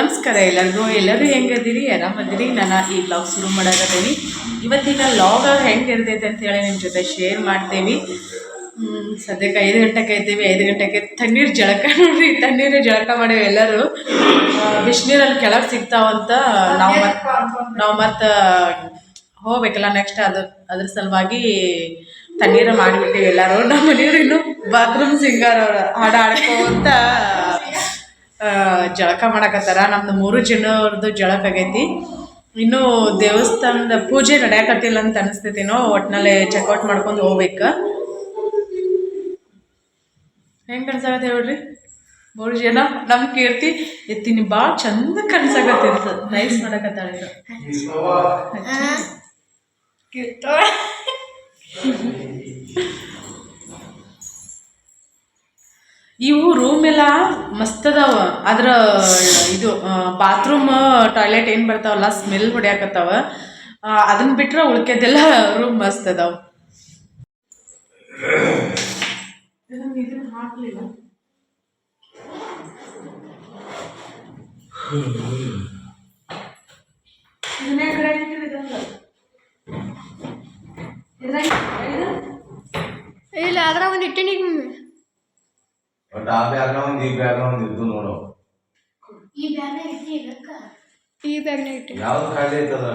ನಮಸ್ಕಾರ ಎಲ್ಲರಿಗೂ. ಎಲ್ಲರೂ ಹೆಂಗದಿರಿ? ಆರಾಮದಿರಿ? ನಾನು ಈ ಬ್ಲಾಗ್ ಶುರು ಮಾಡಾಕತ್ತೀನಿ. ಇವತ್ತಿನ ಲಾಗ್ ಹೆಂಗೆ ಇರ್ತೈತೆ ಅಂತೇಳಿ ನಿಮ್ಮ ಜೊತೆ ಶೇರ್ ಮಾಡ್ತೀವಿ ಸದ್ಯಕ್ಕೆ ಐದು ಗಂಟೆಗೆ ಇದ್ದೀವಿ ಐದು ಗಂಟೆಗೆ ತಣ್ಣೀರು ಜಳಕ ನೋಡ್ರಿ ತಣ್ಣೀರು ಜಳಕ ಮಾಡೇವಿ ಎಲ್ಲರೂ. ಬಿಸಿನೀರಲ್ಲಿ ಕೆಳಗೆ ಸಿಗ್ತಾವಂತ ನಾವು ಮತ್ತೆ ನಾವು ಮತ್ತೆ ಹೋಗ್ಬೇಕಲ್ಲ ನೆಕ್ಸ್ಟ್ ಅದ್ರ ಅದ್ರ ಸಲುವಾಗಿ ತಣ್ಣೀರು ಮಾಡಿಬಿಟ್ಟಿವಿ ಎಲ್ಲರೂ. ನಮ್ಮ ಮನೆಯವ್ರು ಇನ್ನೂ ಬಾತ್ರೂಮ್ ಸಿಂಗಾರ ಅವ್ರು ಹಾಡು ಆಡ್ಕೋಂತ ಆ, ಜಳಕ ಮಾಡಕತ್ತಾರ. ನಮ್ದು ಮೂರು ಜನರದ್ದು ಜಳಕ ಆಗೈತಿ. ಇನ್ನು ದೇವಸ್ಥಾನದ ಪೂಜೆ ನಡೆಯಕತ್ತಿಲ್ಲ ಅಂತ ಅನಿಸ್ತೈತಿನೋ ಒಟ್ನಲ್ಲಿ ಚೆಕ್ಔಟ್ ಮಾಡ್ಕೊಂಡು ಹೋಗ್ಬೇಕು. ಹೆಂಗೆ ಕನ್ಸಾಗತ್ತೆ ಹೇಳ್ರಿ? ಮೂರು ಜನ? ನಮ್ಮ ಕೀರ್ತಿ ಎತ್ತೀನಿ ಭಾಳ ಚಂದ ಕನ್ಸಾಗತ್ತಿರ್ತದ ನೈಸ್ ಮಾಡಕತ್ತಾಳ ಇವು ರೂಮ್ ಎಲ್ಲ ಮಸ್ತ್ ಅದಾವ. ಅದ್ರ ಇದು ಬಾತ್ರೂಮ್ ಟಾಯ್ಲೆಟ್ ಏನು ಬರ್ತಾವಲ್ಲ ಸ್ಮೆಲ್ ಹೊಡ್ಯಾಕತ್ತಾವ. ಅದನ್ನ ಬಿಟ್ರೆ ಉಳ್ಕೆದೆಲ್ಲ ರೂಮ್ ಮಸ್ತ್ ಅದಾವ? ಇಲ್ಲ ಅದ್ರ ಒಂದು ಇಟ್ಟಿನಿ. ಬಟ್ ಆ ಬ್ಯಾಗ್ನ ಒಂದು ಈ ಬ್ಯಾಗ್ನ ಒಂದು ಇದ್ದು ನೋಡು. ಈ ಬ್ಯಾಗ್ನಾಗ ಇಟ್ಟಿನಿ ಯಾವ್ದು ಖಾಲಿ ಐತದ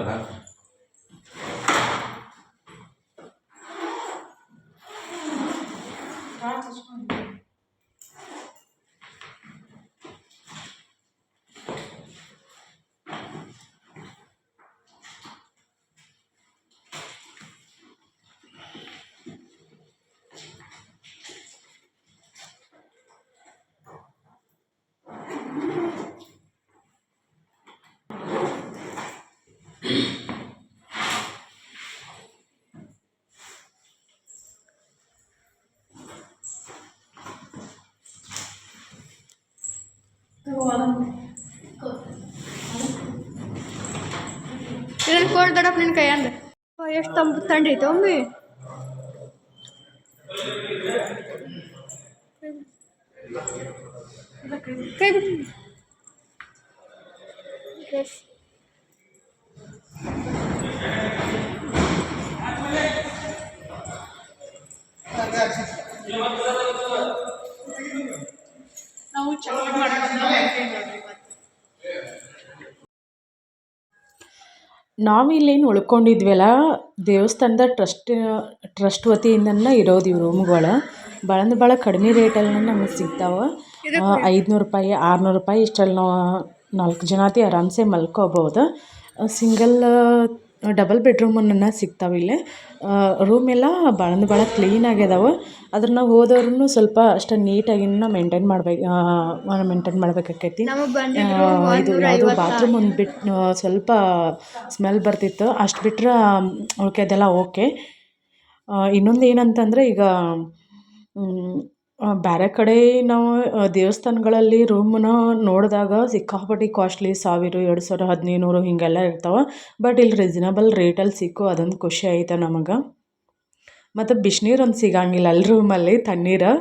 ಕೋಡ್ ದೊಡ್ಡಪ್ಪ ನಿನ್ನ ಕೈಯಂದ? ಎಷ್ಟು ತಂಬ ತಂಡೈತೆ ಒಮ್ಮೆ. ನಾವಿಲ್ಲೇನು ಉಳ್ಕೊಂಡಿದ್ವಲ್ಲ ದೇವಸ್ಥಾನದ ಟ್ರಸ್ಟ್ ಟ್ರಸ್ಟ್ ವತಿಯಿಂದನೇ ಇರೋದು ಇವು ರೂಮ್ಗಳು. ಭಾಳ ಅಂದ್ರೆ ಭಾಳ ಕಡಿಮೆ ರೇಟಲ್ಲಿ ನಮಗೆ ಸಿಗ್ತಾವೆ. ಐದುನೂರು ರೂಪಾಯಿ ಆರುನೂರು ರೂಪಾಯಿ ಇಷ್ಟಲ್ಲಿ ನಾವು ನಾಲ್ಕು ಜನ ಆತಿ ಆರಾಮ್ಸೆ ಮಲ್ಕೋಬೋದು. ಸಿಂಗಲ್ ಡಬಲ್ ಬೆಡ್ರೂಮನ್ನ ಸಿಗ್ತಾವೆ ಇಲ್ಲಿ. ರೂಮೆಲ್ಲ ಎಲ್ಲ ಭಾಳ ಅಂದ್ರೆ ಭಾಳ ಕ್ಲೀನ್ ಆಗ್ಯದಾವೆ ಅದ್ರ ನಾವು ಹೋದವ್ರು ಸ್ವಲ್ಪ ಅಷ್ಟು ನೀಟಾಗಿನ ಮೇಂಟೈನ್ ಮಾಡ್ಬೇಕು ಮೇಂಟೈನ್ ಮಾಡ್ಬೇಕಾಕೈತಿ. ಇದು ಯಾವುದು ಬಾತ್ರೂಮ್ ಒಂದು ಬಿಟ್ಟು ಸ್ವಲ್ಪ ಸ್ಮೆಲ್ ಬರ್ತಿತ್ತು. ಅಷ್ಟು ಬಿಟ್ರೆ ಉಳ್ಕೆದೆಲ್ಲ ಓಕೆ ಇನ್ನೊಂದು ಏನಂತಂದರೆ ಈಗ ಬೇರೆ ಕಡೆ ನಾವು ದೇವಸ್ಥಾನಗಳಲ್ಲಿ ರೂಮನ್ನ ನೋಡಿದಾಗ ಸಿಕ್ಕಾಪಟ್ಟೆ ಕಾಸ್ಟ್ಲಿ ಸಾವಿರ, ಎರಡು ಸಾವಿರ ಹದಿನೈದು ನೂರು ಹೀಗೆಲ್ಲ ಇರ್ತಾವೆ. ಬಟ್ ಇಲ್ಲಿ ರೀಸನೇಬಲ್ ರೇಟಲ್ಲಿ ಸಿಕ್ಕು, ಅದೊಂದು ಖುಷಿ ಆಯ್ತು ನಮಗೆ. ಮತ್ತು ಬಿಸ್ನೀರು ಒಂದು ಸಿಗಂಗಿಲ್ಲ. ಅಲ್ಲಿ ರೂಮಲ್ಲಿ ತಣ್ಣೀರು.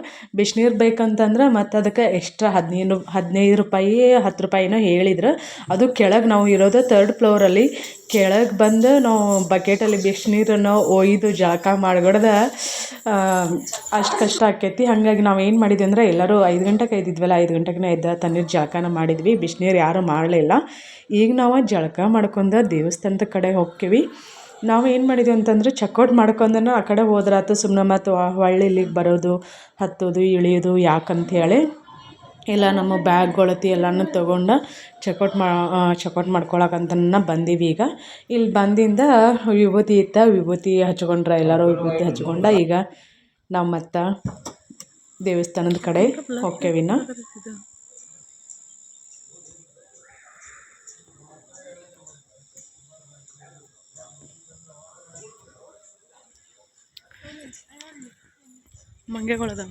ಬಿಸ್ನೀರು ಬೇಕಂತಂದ್ರೆ ಮತ್ತು ಅದಕ್ಕೆ ಎಕ್ಸ್ಟ್ರಾ ಹದಿನೈದು ಹದಿನೈದು ರೂಪಾಯಿ, ಹತ್ತು ರೂಪಾಯಿನೋ ಹೇಳಿದ್ರು ಅದು ಕೆಳಗೆ ನಾವು ಇರೋದು ತರ್ಡ್ ಫ್ಲೋರಲ್ಲಿ ಕೆಳಗೆ ಬಂದು ನಾವು ಬಕೆಟಲ್ಲಿ ಬಿಸಿನೀರನ್ನು ಒಯ್ದು ಜಳಕ ಮಾಡ್ಕೊಡ್ದ ಅಷ್ಟು ಕಷ್ಟ ಆಕೈತಿ. ಹಾಗಾಗಿ ನಾವು ಏನು ಮಾಡಿದ್ವಿ ಅಂದರೆ ಎಲ್ಲರೂ ಐದು ಗಂಟೆಗೆ ಎದ್ದಿದ್ವಲ್ಲ, ಐದು ಗಂಟೆಗೆ ಎದ್ದ ತಣ್ಣೀರು ಜಳಕನ ಮಾಡಿದ್ವಿ. ಬಿಸಿನೀರು ಯಾರೂ ಮಾಡಲಿಲ್ಲ ಈಗ ನಾವು ಜಳಕ ಮಾಡ್ಕೊಂಡು ದೇವಸ್ಥಾನದ ಕಡೆ ಹೋಗ್ತೀವಿ ನಾವು ಏನು ಮಾಡಿದ್ವಿ ಅಂತಂದ್ರೆ ಚೆಕ್ಔಟ್ ಮಾಡ್ಕೊಂಡನ ಆ ಕಡೆ ಹೋದ್ರಾತು ಸುಮ್ಮನೆ ಮತ್ತು ಹೊಳ್ಳಿ ಇಲ್ಲಿಗೆ ಬರೋದು, ಹತ್ತೋದು, ಇಳಿಯೋದು ಯಾಕಂಥೇಳಿ ಎಲ್ಲ ನಮ್ಮ ಬ್ಯಾಗ್ಗಳತಿ ಎಲ್ಲನೂ ತೊಗೊಂಡು ಚೆಕ್ಔಟ್ ಮಾ ಚೆಕೌಟ್ ಮಾಡ್ಕೊಳಕಂತನ ಬಂದೀವಿ ಈಗ. ಇಲ್ಲಿ ಬಂದಿಂದ ವಿಭೂತಿ ಇತ್ತ, ವಿಭೂತಿ ಹಚ್ಕೊಂಡ್ರೆ ಎಲ್ಲರೂ ವಿಭೂತಿ ಹಚ್ಕೊಂಡ ಈಗ ನಾವು ಮತ್ತು ದೇವಸ್ಥಾನದ ಕಡೆ ಹೋಕ್ಕೇವಿನ ಮಂಗೆಗಳದ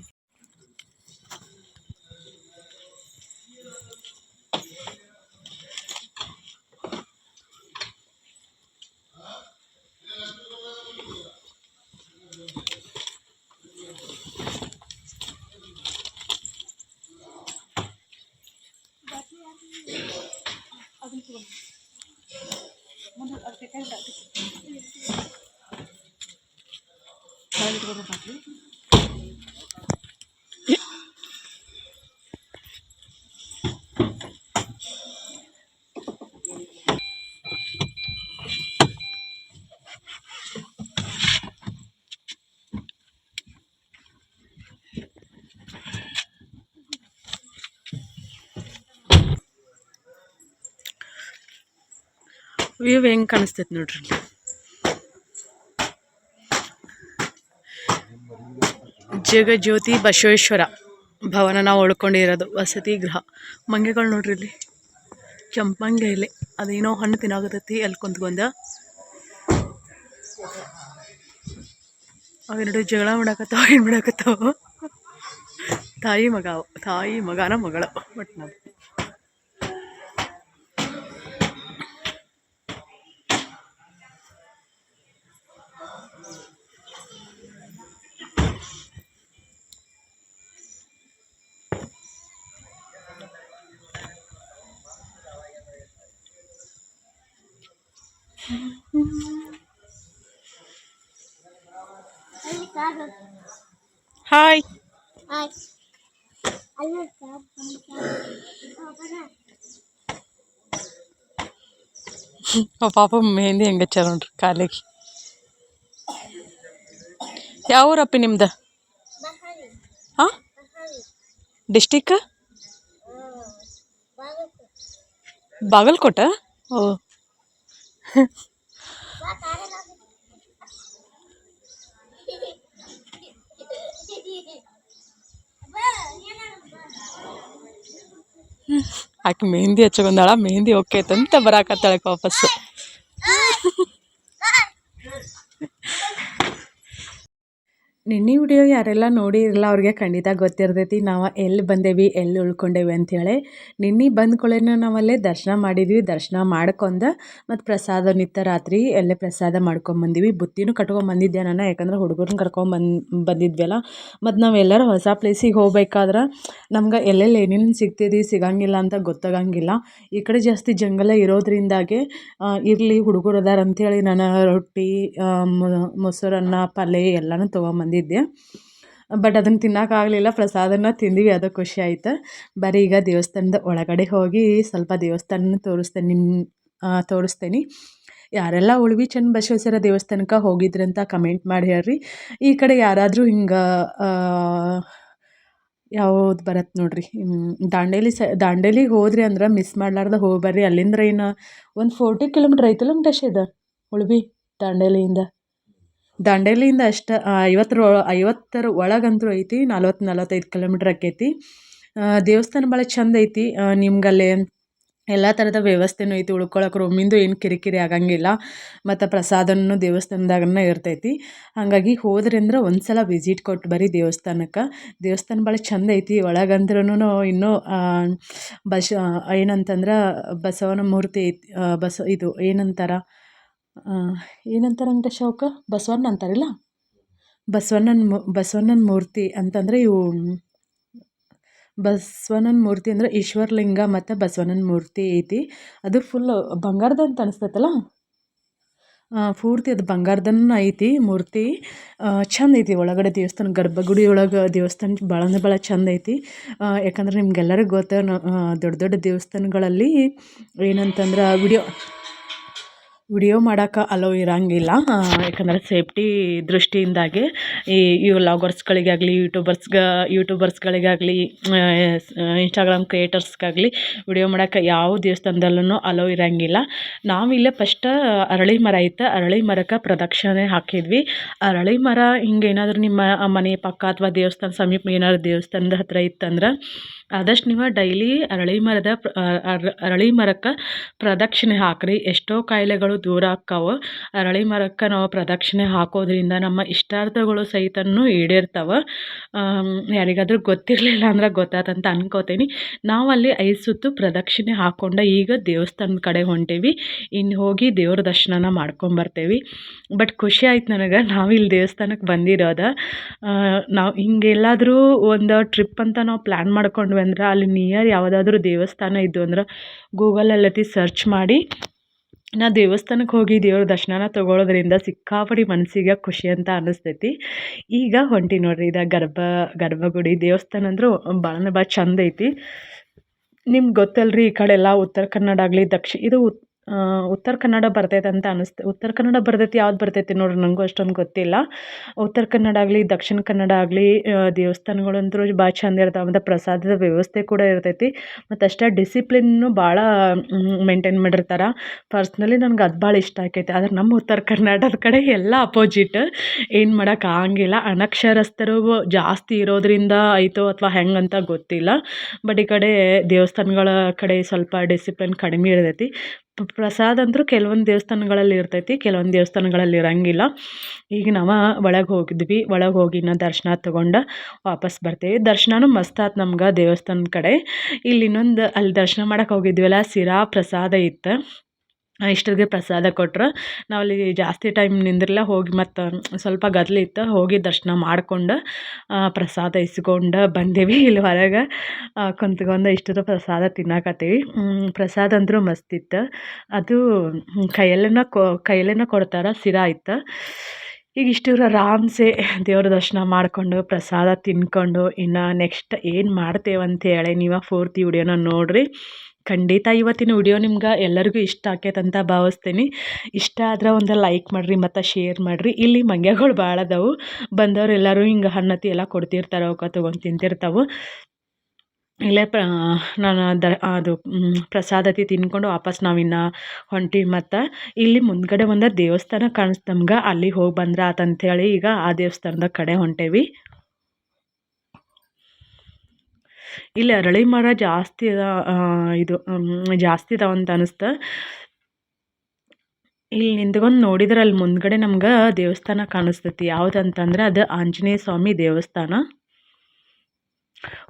ವ್ಯೂ ಹೆಂಗೆ ಕಾಣಿಸ್ತೈತೆ ನೋಡ್ರಿ. ಜಗಜ್ಯೋತಿ ಬಸವೇಶ್ವರ ಭವನ ನಾವು ಉಳ್ಕೊಂಡಿರೋದು, ವಸತಿ ಗೃಹ. ಮಂಗೆಗಳು ನೋಡ್ರಿ ಇಲ್ಲಿ. ಕೆಂಪು ಮಂಗೆ ಇಲ್ಲಿ ಅದೇನೋ ಹಣ್ಣು ತಿನ್ನಾಗತೈತಿ ಅಲ್ಲಿ ಕುಂತ್ಕೊಂಡ. ಅವೆರಡು ಜಗಳ ಮಾಡಾಕತ್ತಾವ, ಏನು ಮಾಡಾಕತ್ತಾವ. ತಾಯಿ ಮಗ. ತಾಯಿ ಮಗನ ಬಟ್ ಒಟ್ನಲ್ಲಿ. ಹಾಯ್ ಪಾಪ ಮೆಹಂದಿ ಹೆಂಗೆ ಹಚ್ಚಾರ ನೋಡ್ರಿ ಕಾಲಿಗೆ ಯಾವ ಊರಪ್ಪಿ ನಿಮ್ದು ಹಾಂ ಡಿಸ್ಟಿಕ್ ಬಾಗಲಕೋಟ ಓ ಆಕೆ ಮೆಹಂದಿ ಹಚ್ಕೊಂಡಾಳ ಮೆಹಂದಿ ಓಕೆ ಅಂತ ಬರಾಕತ್ತಾಳೆ ವಾಪಸ್ಸು. ನಿನ್ನೆ ವಿಡಿಯೋ ಯಾರೆಲ್ಲ ನೋಡಿರಲ್ಲ ಅವ್ರಿಗೆ ಖಂಡಿತ ಗೊತ್ತಿರ್ತೈತಿ. ನಾವು ಎಲ್ಲಿ ಬಂದೇವಿ, ಎಲ್ಲಿ ಉಳ್ಕೊಂಡೇವಿ ಅಂಥೇಳಿ ನಿನ್ನೆ ಬಂದ ಕೂಡಲೇ ನಾವಲ್ಲೇ ದರ್ಶನ ಮಾಡಿದ್ವಿ, ದರ್ಶನ ಮಾಡ್ಕೊಂದ ಮತ್ತು ಪ್ರಸಾದ ನಿತ್ತ ರಾತ್ರಿ ಎಲ್ಲೇ ಪ್ರಸಾದ ಮಾಡ್ಕೊಂಬಂದಿವಿ ಬುತ್ತಿನೂ ಕಟ್ಕೊಂಬಂದಿದ್ದೆ ನಾನು, ಯಾಕಂದ್ರೆ ಹುಡುಗರನ್ನ ಕರ್ಕೊಂಬಂದು ಬಂದಿದ್ವಲ್ಲ. ಮತ್ತು ನಾವೆಲ್ಲರೂ ಹೊಸ ಪ್ಲೇಸಿಗೆ ಹೋಗ್ಬೇಕಾದ್ರೆ ನಮ್ಗೆ ಎಲ್ಲೆಲ್ಲಿ ಏನೇನು ಸಿಗ್ತೈತಿ, ಸಿಗಂಗಿಲ್ಲ ಅಂತ ಗೊತ್ತಾಗಂಗಿಲ್ಲ. ಈ ಕಡೆ ಜಾಸ್ತಿ ಜಂಗಲ ಇರೋದ್ರಿಂದಾಗೆ ಇರಲಿ ಹುಡುಗರು ಅದಾರ ಅಂಥೇಳಿ ನಾನು ರೊಟ್ಟಿ ಮೊಸರನ್ನ ಪಲ್ಯ ಎಲ್ಲನೂ ತೊಗೊಂಬಂದಿದ್ದೆ ಬಟ್ ಅದನ್ನು ತಿನ್ನೋಕ್ಕಾಗಲಿಲ್ಲ ಪ್ರಸಾದನ ತಿಂದ್ವಿ. ಅದು ಖುಷಿ ಆಯ್ತು. ಬರೀ ಈಗ ದೇವಸ್ಥಾನದ ಒಳಗಡೆ ಹೋಗಿ ಸ್ವಲ್ಪ ದೇವಸ್ಥಾನ ತೋರಿಸ್ತೇನೆ. ನಿಮ್ಮ ತೋರಿಸ್ತೇನೆ. ಯಾರೆಲ್ಲ ಉಳ್ವಿ ಚೆನ್ನ ಬಸವೇಶ್ವರ ದೇವಸ್ಥಾನಕ್ಕೆ ಹೋಗಿದ್ರಂತ ಕಮೆಂಟ್ ಮಾಡಿ ಹೇಳ್ರಿ. ಈ ಕಡೆ ಯಾರಾದರೂ ಹಿಂಗೆ ಯಾವ್ದು ಬರತ್ತೆ ನೋಡ್ರಿ. ದಾಂಡೇಲಿ ಸ, ದಾಂಡೇಲಿಗೆ ಹೋದ್ರಿ ಅಂದ್ರೆ ಮಿಸ್ ಮಾಡ್ಲಾರ್ದೆ ಹೋಗಿ ಬರ್ರಿ. ಅಲ್ಲಿಂದ ಏನು ಒಂದು ಫೋರ್ಟಿ ಕಿಲೋಮೀಟ್ರ್ ಐತಲ್ಲ ಅಷ್ಟೇ ಇದೆ ಉಳ್ವಿ ದಾಂಡೇಲಿಯಿಂದ? ದಾಂಡೇಲಿಯಿಂದ ಅಷ್ಟು ಐವತ್ತರ ಐವತ್ತರ ಒಳಗಂತೂ ಐತಿ ನಲ್ವತ್ತು ನಲ್ವತ್ತೈದು ಕಿಲೋಮೀಟ್ರ್ ಆಕೈತಿ. ದೇವಸ್ಥಾನ ಭಾಳ ಚಂದ ಐತಿ. ನಿಮ್ಗಲ್ಲಿ ಎಲ್ಲ ಥರದ ವ್ಯವಸ್ಥೆನೂ ಐತಿ ಉಳ್ಕೊಳಕ್ಕೆ ರೂಮಿಂದು ಏನು ಕಿರಿಕಿರಿ ಆಗಂಗಿಲ್ಲ. ಮತ್ತು ಪ್ರಸಾದನೂ ದೇವಸ್ಥಾನದಾಗನ್ನ ಇರ್ತೈತಿ. ಹಾಗಾಗಿ ಹೋದ್ರಿ ಅಂದ್ರೆ ಒಂದು ಸಲ ವಿಸಿಟ್ ಕೊಟ್ಟು ಬರ್ರಿ ದೇವಸ್ಥಾನಕ್ಕೆ. ದೇವಸ್ಥಾನ ಭಾಳ ಚಂದ ಐತಿ. ಒಳಗಂದ್ರೂ ಇನ್ನೂ ಬಸ ಬಶ ಏನಂತಂದ್ರೆ ಬಸವನ ಮೂರ್ತಿ ಐತಿ ಬಸ, ಇದು, ಏನಂತಾರೆ? ಏನಂತಾರೆ ವೆಂಕಟೇಶ್ ಶೌಕ ಬಸವಣ್ಣ ಅಂತಾರಲ್ಲ ಬಸವಣ್ಣನ ಮು, ಬಸವಣ್ಣನ ಮೂರ್ತಿ ಅಂತಂದರೆ ಇವು, ಬಸವಣ್ಣನ ಮೂರ್ತಿ ಅಂದರೆ ಈಶ್ವರಲಿಂಗ ಮತ್ತು ಬಸವಣ್ಣನ ಮೂರ್ತಿ ಐತಿ. ಅದು ಫುಲ್ ಬಂಗಾರದ ಅಂತ ಅನಿಸ್ತೈತಲ್ಲ ಪೂರ್ತಿ ಅದು ಬಂಗಾರದನ್ನ ಐತಿ ಮೂರ್ತಿ. ಚಂದ ಐತಿ ಒಳಗಡೆ ದೇವಸ್ಥಾನ ಗರ್ಭಗುಡಿ ಒಳಗೆ ದೇವಸ್ಥಾನ ಭಾಳ ಅಂದ್ರೆ ಭಾಳ ಚಂದ ಐತಿ. ಯಾಕಂದ್ರೆ ನಿಮ್ಗೆಲ್ಲರಿಗೂ ಗೊತ್ತ ದೊಡ್ಡ ದೊಡ್ಡ ದೇವಸ್ಥಾನಗಳಲ್ಲಿ ಏನಂತಂದ್ರೆ ವಿಡಿಯೋ ವಿಡಿಯೋ ಮಾಡೋಕೆ ಅಲೋ ಇರೋಂಗಿಲ್ಲ. ಯಾಕಂದರೆ ಸೇಫ್ಟಿ ದೃಷ್ಟಿಯಿಂದಾಗಿ ಈ ಈ ವ್ಲಾಗರ್ಸ್ಗಳಿಗಾಗಲಿ, ಯೂಟ್ಯೂಬರ್ಸ್ಗ, ಯೂಟ್ಯೂಬರ್ಸ್ಗಳಿಗಾಗಲಿ ಇನ್ಸ್ಟಾಗ್ರಾಮ್ ಕ್ರಿಯೇಟರ್ಸ್ಗಾಗಲಿ ವಿಡಿಯೋ ಮಾಡೋಕೆ ಯಾವ ದೇವಸ್ಥಾನದಲ್ಲೂ ಅಲೋ ಇರೋಂಗಿಲ್ಲ. ನಾವಿಲ್ಲೇ ಫಸ್ಟ್ ಅರಳಿ ಮರ ಇತ್ತು ಅರಳಿ ಮರಕ್ಕೆ ಪ್ರದಕ್ಷಿಣೆ ಹಾಕಿದ್ವಿ. ಅರಳಿ ಮರ ಹಿಂಗೆ ಏನಾದರೂ ನಿಮ್ಮ ಮನೆ ಪಕ್ಕ ಅಥವಾ ದೇವಸ್ಥಾನ ಸಮೀಪ ಏನಾದ್ರು ದೇವಸ್ಥಾನದ ಹತ್ತಿರ ಇತ್ತಂದ್ರೆ ಆದಷ್ಟು ನೀವು ಡೈಲಿ ಅರಳಿ ಮರದ ಅರ- ಅರಳಿ ಮರಕ್ಕೆ ಪ್ರದಕ್ಷಿಣೆ ಹಾಕ್ರಿ. ಎಷ್ಟೋ ಕಾಯಿಲೆಗಳು ದೂರ ಆಕ್ಕಾವ ಅರಳಿ ಮರಕ್ಕೆ ನಾವು ಪ್ರದಕ್ಷಿಣೆ ಹಾಕೋದ್ರಿಂದ ನಮ್ಮ ಇಷ್ಟಾರ್ಥಗಳು ಸಹಿತನೂ ಈಡೇರ್ತಾವೆ. ಯಾರಿಗಾದ್ರೂ ಗೊತ್ತಿರಲಿಲ್ಲ ಅಂದ್ರೆ ಗೊತ್ತಾತಂತ ಅನ್ಕೋತೀನಿ. ನಾವು ಅಲ್ಲಿ ಐದು ಸುತ್ತು ಪ್ರದಕ್ಷಿಣೆ ಹಾಕ್ಕೊಂಡು ಈಗ ದೇವಸ್ಥಾನದ ಕಡೆ ಹೊಂಟೇವಿ. ಇನ್ನು ಹೋಗಿ ದೇವ್ರ ದರ್ಶನನ ಮಾಡ್ಕೊಂಬರ್ತೇವೆ ಬಟ್ ಖುಷಿ ಆಯ್ತು ನನಗೆ ನಾವಿಲ್ಲಿ ದೇವಸ್ಥಾನಕ್ಕೆ ಬಂದಿರೋದ. ನಾವು ಹಿಂಗೆಲ್ಲಾದರೂ ಒಂದು ಟ್ರಿಪ್ ಅಂತ ನಾವು ಪ್ಲ್ಯಾನ್ ಮಾಡ್ಕೊಂಡ್ವಿ ಅಂದ್ರೆ ಅಲ್ಲಿ ನಿಯರ್ ಯಾವುದಾದ್ರೂ ದೇವಸ್ಥಾನ ಇದ್ದು ಅಂದ್ರೆ ಗೂಗಲಲ್ಲತಿ ಸರ್ಚ್ ಮಾಡಿ, ನಾ ದೇವಸ್ಥಾನಕ್ಕೆ ಹೋಗಿ ದೇವ್ರ ದರ್ಶನನ ತೊಗೊಳೋದ್ರಿಂದ ಸಿಕ್ಕಾಪಡಿ ಮನಸ್ಸಿಗೆ ಖುಷಿ ಅಂತ ಅನ್ನಿಸ್ತೈತಿ ಈಗ ಹೊಂಟಿ ನೋಡ್ರಿ ಇದ ಗರ್ಭ, ಗರ್ಭಗುಡಿ ದೇವಸ್ಥಾನ ಅಂದರೂ ಭಾಳ ಭಾಳ ಚಂದ ಐತಿ. ನಿಮ್ಗೆ ಗೊತ್ತಲ್ರಿ ಈ ಕಡೆ ಎಲ್ಲ ಉತ್ತರ ಕನ್ನಡ ಆಗಲಿ ದಕ್ಷಿ ಇದು ಉತ್ತರ ಕನ್ನಡ ಬರ್ತೈತೆ ಅಂತ ಅನಿಸ್ತು, ಉತ್ತರ ಕನ್ನಡ ಬರ್ತೈತಿ, ಯಾವ್ದು ಬರ್ತೈತಿ ನೋಡ್ರಿ ನನಗೂ ಅಷ್ಟೊಂದು ಗೊತ್ತಿಲ್ಲ. ಉತ್ತರ ಕನ್ನಡ ಆಗಲಿ, ದಕ್ಷಿಣ ಕನ್ನಡ ಆಗಲಿ ದೇವಸ್ಥಾನಗಳಂತೂ ಭಾಳ ಚಂದ ಇರ್ತಾವೆ, ಮತ್ತು ಪ್ರಸಾದದ ವ್ಯವಸ್ಥೆ ಕೂಡ ಇರ್ತೈತಿ. ಮತ್ತು ಅಷ್ಟೇ ಡಿಸಿಪ್ಲಿನ್ನು ಭಾಳ ಮೇಂಟೈನ್ ಮಾಡಿರ್ತಾರೆ. ಪರ್ಸ್ನಲಿ ನನಗೆ ಅದು ಭಾಳ ಇಷ್ಟ ಆಕೈತಿ. ಆದ್ರೆ ನಮ್ಮ ಉತ್ತರ ಕರ್ನಾಟಕದ ಕಡೆ ಎಲ್ಲ ಅಪೋಸಿಟ್ ಏನು ಮಾಡೋಕೆ ಆಗಂಗಿಲ್ಲ. ಅನಕ್ಷರಸ್ಥರು ಜಾಸ್ತಿ ಇರೋದ್ರಿಂದ ಆಯಿತೋ ಅಥವಾ ಹೆಂಗಂತ ಗೊತ್ತಿಲ್ಲ. ಬಟ್ ಈ ಕಡೆ ದೇವಸ್ಥಾನಗಳ ಕಡೆ ಸ್ವಲ್ಪ ಡಿಸಿಪ್ಲಿನ್ ಕಡಿಮೆ ಇರ್ತೈತಿ. ಪ್ರಸಾದ ಅಂತೂ ಕೆಲವೊಂದು ದೇವಸ್ಥಾನಗಳಲ್ಲಿ ಇರ್ತೈತಿ, ಕೆಲವೊಂದು ದೇವಸ್ಥಾನಗಳಲ್ಲಿ ಇರಂಗಿಲ್ಲ. ಈಗ ನಾವು ಒಳಗೆ ಹೋಗಿದ್ವಿ, ಒಳಗೆ ಹೋಗಿ ನಾ ದರ್ಶನ ತೊಗೊಂಡು ವಾಪಸ್ ಬರ್ತೀವಿ. ದರ್ಶನನೂ ಮಸ್ತ್ ಆತು ನಮ್ಗೆ ದೇವಸ್ಥಾನದ ಕಡೆ. ಇಲ್ಲಿ ಇನ್ನೊಂದು ಅಲ್ಲಿ ದರ್ಶನ ಮಾಡಕ್ಕೆ ಹೋಗಿದ್ವಲ್ಲ ಸಿರಾ ಪ್ರಸಾದ ಇತ್ತು. ಇಷ್ಟರಿಗೆ ಪ್ರಸಾದ ನಾವು ಅಲ್ಲಿ ಜಾಸ್ತಿ ಟೈಮ್ ನಿಂದಿರಲ್ಲ, ಹೋಗಿ ಮತ್ತು ಸ್ವಲ್ಪ ಗದ್ದಲಿತ್ತು ಹೋಗಿ ದರ್ಶನ ಮಾಡ್ಕೊಂಡು ಪ್ರಸಾದ ಇಸ್ಕೊಂಡು ಬಂದೇವಿ ಇಲ್ಲಿ ಹೊರಗೆ. ಕುಂತ್ಕೊಂಡು ಇಷ್ಟದ ಪ್ರಸಾದ ತಿನ್ನಕತ್ತೀವಿ. ಪ್ರಸಾದ ಅಂದರೂ ಮಸ್ತಿತ್ತು ಅದು ಕೈಯಲ್ಲೇನ ಕೊ ಕೈಯಲ್ಲೇನ ಕೊಡ್ತಾರೆ, ಸಿರಾ ಇತ್ತು. ಈಗ ಇಷ್ಟಿವ್ರು ಆರಾಮ್ಸೆ ದೇವ್ರ ದರ್ಶನ ಮಾಡಿಕೊಂಡು, ಪ್ರಸಾದ ತಿನ್ಕೊಂಡು, ಇನ್ನು ನೆಕ್ಸ್ಟ್ ಏನು ಮಾಡ್ತೇವಂತ ಅಂತೇಳಿ ನೀವು ಪೂರ್ತಿ ವಿಡಿಯೋನ ನೋಡಿರಿ. ಖಂಡಿತ ಇವತ್ತಿನ ವಿಡಿಯೋ ನಿಮ್ಗೆ ಎಲ್ಲರಿಗೂ ಇಷ್ಟ ಆಕೈತೆ ಅಂತ ಭಾವಿಸ್ತೀನಿ. ಇಷ್ಟ ಆದ್ರೆ ಒಂದು ಲೈಕ್ ಮಾಡಿರಿ, ಮತ್ತು ಶೇರ್ ಮಾಡಿರಿ. ಇಲ್ಲಿ ಮಂಗ್ಯಗಳು ಭಾಳ ಅದಾವು. ಬಂದವರೆಲ್ಲರೂ ಎಲ್ಲರೂ ಹಿಂಗೆ ಹಣ್ಣತಿ ಎಲ್ಲ ಕೊಡ್ತಿರ್ತಾರೆ, ಅವಕ್ಕೆ ತೊಗೊಂಡು ತಿಂತಿರ್ತಾವೆ. ಇಲ್ಲೇ ಪ್ರ ನಾನು ದ ಅದು ಪ್ರಸಾದತಿ ತಿನ್ಕೊಂಡು ವಾಪಸ್ ನಾವಿನ್ನು ಹೊಂಟೀವಿ ಮತ್ತು ಇಲ್ಲಿ ಮುಂದ್ಗಡೆ ಒಂದು ದೇವಸ್ಥಾನ ಕಾಣಿಸ್ತು ನಮ್ಗೆ. ಅಲ್ಲಿಗೆ ಹೋಗಿ ಬಂದ್ರೆ ಆತಂಥೇಳಿ ಈಗ ಆ ದೇವಸ್ಥಾನದ ಕಡೆ ಹೊಂಟೇವಿ. ಇಲ್ಲಿ, ಅರಳಿ ಮರ ಜಾಸ್ತಿ ಅದ ಇದು ಜಾಸ್ತಿ ಇದಾವಂತ ಅನಿಸ್ತು. ಇಲ್ಲಿ ನಿಂತ್ಕೊಂಡು ನೋಡಿದ್ರೆ ಅಲ್ಲಿ ಮುಂದ್ಗಡೆ ನಮ್ಗೆ ದೇವಸ್ಥಾನ ಕಾಣಿಸ್ತೈತಿ. ಯಾವುದಂತಂದ್ರೆ ಅದು ಆಂಜನೇಯ ಸ್ವಾಮಿ ದೇವಸ್ಥಾನ.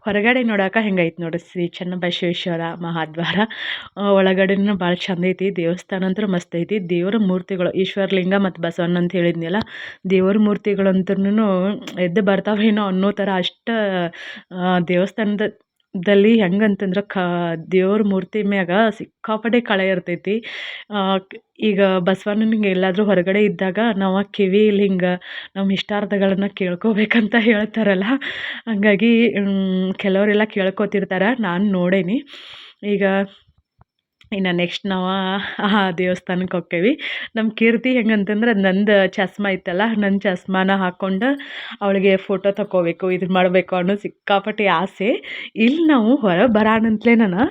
ಹೊರಗಡೆ ನೋಡಾಕ ಹೆಂಗೈತೆ ನೋಡಿ. ಶ್ರೀ ಚನ್ನಬಸವೇಶ್ವರ ಮಹಾದ್ವಾರ ಒಳಗಡೆನೂ ಭಾಳ ಚಂದ ಐತಿ. ದೇವಸ್ಥಾನ ಅಂತೂ ಮಸ್ತ್ ಐತಿ. ದೇವರ ಮೂರ್ತಿಗಳು, ಈಶ್ವರಲಿಂಗ ಮತ್ತು ಬಸವಣ್ಣ ಅಂತ ಹೇಳಿದ್ನಲ್ಲ, ದೇವರ ಮೂರ್ತಿಗಳಂತೂ ಎದ್ದು ಬರ್ತಾವೇನೋ ಅನ್ನೋ ಥರ ಅಷ್ಟು ದೇವಸ್ಥಾನದ ದಲ್ಲಿ ಹೆಂಗಂತಂದ್ರೆ ಕ, ದೇವ್ರ ಮೂರ್ತಿ ಮ್ಯಾಗ ಸಿಕ್ಕಾಪಟ್ಟೆ ಕಳೆ ಇರ್ತೈತಿ. ಈಗ ಬಸವಣ್ಣನಿಗೆ ಎಲ್ಲಾದರೂ ಹೊರಗಡೆ ಇದ್ದಾಗ ನಾವು ಕಿವಿಲಿ ಹಿಂಗೆ ನಮ್ಮ ಇಷ್ಟಾರ್ಥಗಳನ್ನ ಕೇಳ್ಕೊಬೇಕಂತ ಹೇಳ್ತಾರಲ್ಲ. ಹಂಗಾಗಿ ಕೆಲವರೆಲ್ಲ ಕೇಳ್ಕೋತಿರ್ತಾರೆ. ನಾನು ನೋಡೇನಿ. ಈಗ ಇನ್ನು ನೆಕ್ಸ್ಟ್ ನಾವು ಆ ದೇವಸ್ಥಾನಕ್ಕೆ ಹೋಕ್ಕೇವಿ. ನಮ್ಮ ಕೀರ್ತಿ ಹೆಂಗಂತಂದ್ರೆ ನಂದು ಚಸ್ಮ ಇತ್ತಲ್ಲ ನನ್ನ ಚಸ್ಮಾನ ಹಾಕ್ಕೊಂಡು ಅವಳಿಗೆ ಫೋಟೋ ತಗೋಬೇಕು ಇದು ಮಾಡಬೇಕು ಅನ್ನೋ ಸಿಕ್ಕಾಪಟ್ಟೆ ಆಸೆ. ಇಲ್ಲಿ ನಾವು ಹೊರ ಬರೋಣಂತಲೇ ನಾನು